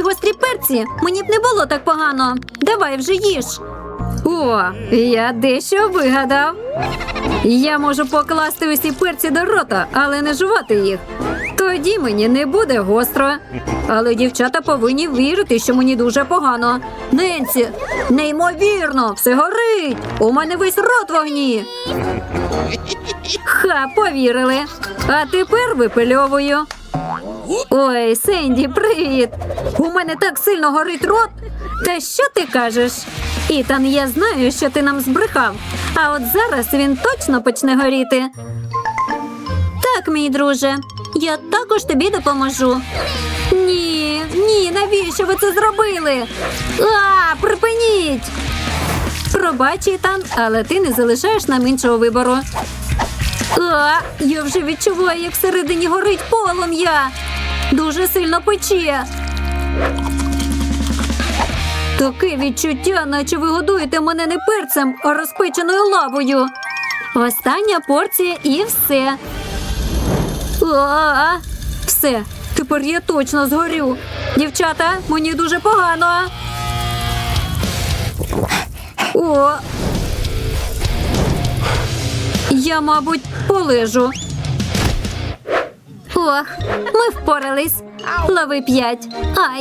гострі перці, мені б не було так погано. Давай вже їж. О, я дещо вигадав. Я можу покласти усі перці до рота, але не жувати їх. Тоді мені не буде гостро. Але дівчата повинні вірити, що мені дуже погано. Ненсі, неймовірно, все горить. У мене весь рот в огні. Ха, повірили. А тепер випильовую. Ой, Сенді, привіт! У мене так сильно горить рот. Та що ти кажеш? Ітан, я знаю, що ти нам збрехав. А от зараз він точно почне горіти. Так, мій друже, я також тобі допоможу. Ні, ні, навіщо ви це зробили? А, припиніть! Пробач, Ітан, але ти не залишаєш нам іншого вибору. А, я вже відчуваю, як всередині горить полум'я. Дуже сильно пече. Таке відчуття, наче ви годуєте мене не перцем, а розпеченою лавою. Остання порція і все. А, все, тепер я точно згорю. Дівчата, мені дуже погано. О, я, мабуть, полежу. Ох, ми впорались. Лови п'ять. Ай.